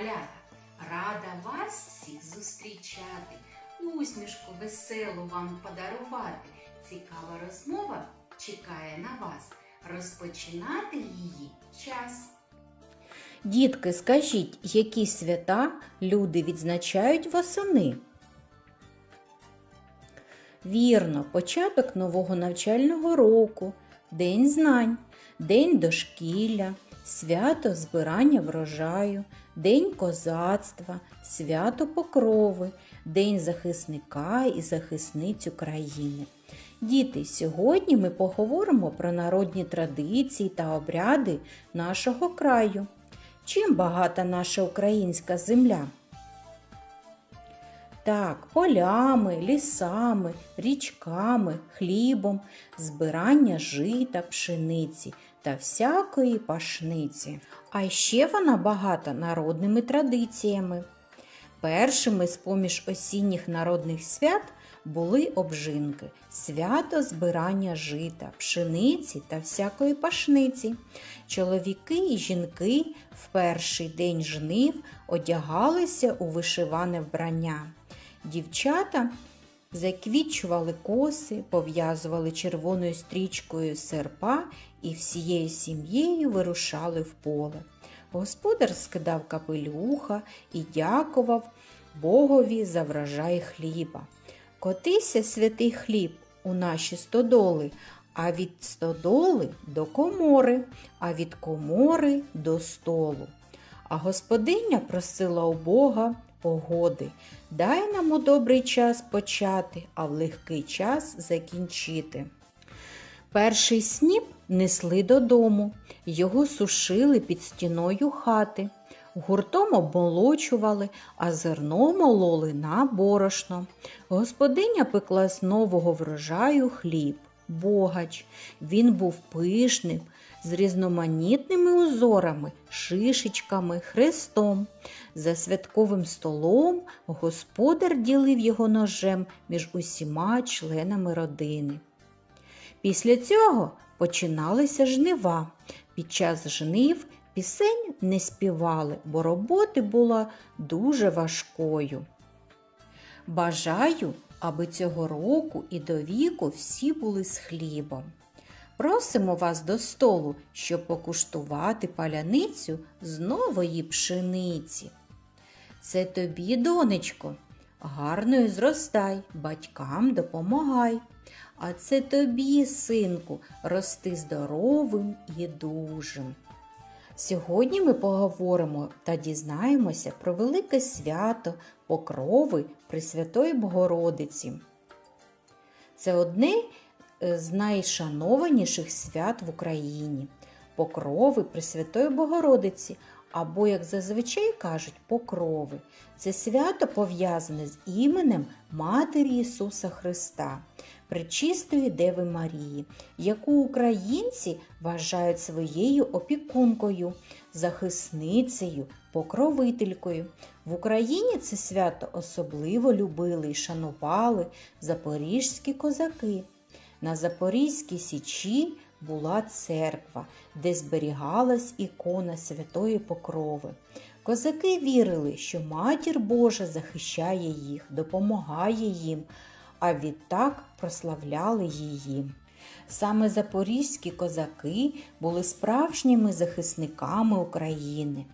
малята! Рада вас всіх зустрічати, усмішку веселу вам подарувати. Цікава розмова чекає на вас. Розпочинати її час. Дітки, скажіть, які свята люди відзначають восени? Вірно, початок нового навчального року, День знань, День дошкілля, свято збирання врожаю, День козацтва, свято Покрови, День захисника і захисниць України. Діти, сьогодні ми поговоримо про народні традиції та обряди нашого краю. Чим багата наша українська земля? Так, полями, лісами, річками, хлібом, збирання жита, пшениці та всякої пашниці. А ще вона багата народними традиціями. Першими з поміж осінніх народних свят були обжинки, свято збирання жита, пшениці та всякої пашниці. Чоловіки і жінки в перший день жнив одягалися у вишиване вбрання. Дівчата заквічували коси, пов'язували червоною стрічкою серпа і всією сім'єю вирушали в поле. Господар скидав капелюха і дякував Богові за врожай хліба. Котися святий хліб у наші стодоли, а від стодоли до комори, а від комори до столу. А господиня просила у Бога погоди. Дай нам у добрий час почати, а в легкий час закінчити. Перший сніп несли додому, його сушили під стіною хати, гуртом обмолочували, а зерно мололи на борошно. Господиня пекла з нового врожаю хліб, богач. Він був пишним, з різноманітними узорами, шишечками, хрестом. За святковим столом господар ділив його ножем між усіма членами родини. Після цього починалися жнива. Під час жнив пісень не співали, бо роботи була дуже важкою. Бажаю, аби цього року і до віку всі були з хлібом. Просимо вас до столу, щоб покуштувати паляницю з нової пшениці. Це тобі, донечко, гарною зростай, батькам допомагай. А це тобі, синку, рости здоровим і дужим. Сьогодні ми поговоримо та дізнаємося про велике свято Покрови Пресвятої Богородиці. Це одне з найшанованіших свят в Україні. Покрови Пресвятої Богородиці, або, як зазвичай кажуть, покрови. Це свято пов'язане з іменем Матері Ісуса Христа, Пречистої Деви Марії, яку українці вважають своєю опікункою, захисницею, покровителькою. В Україні це свято особливо любили і шанували запорізькі козаки. На Запорізькій Січі була церква, де зберігалась ікона Святої Покрови. Козаки вірили, що Матір Божа захищає їх, допомагає їм, а відтак прославляли її. Саме запорізькі козаки були справжніми захисниками України.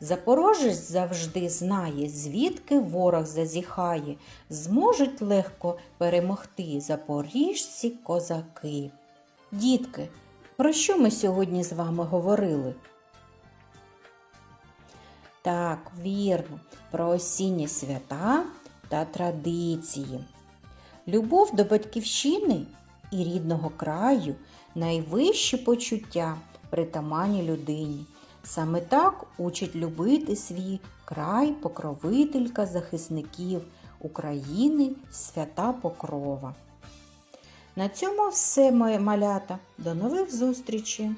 Запорожець завжди знає, звідки ворог зазіхає, зможуть легко перемогти запоріжці козаки. Дітки, про що ми сьогодні з вами говорили? Так, вірно, про осінні свята та традиції. Любов до батьківщини і рідного краю найвищі почуття притаманні людині. Саме так учить любити свій край покровителька захисників України свята Покрова. На цьому все, моє малята. До нових зустрічей!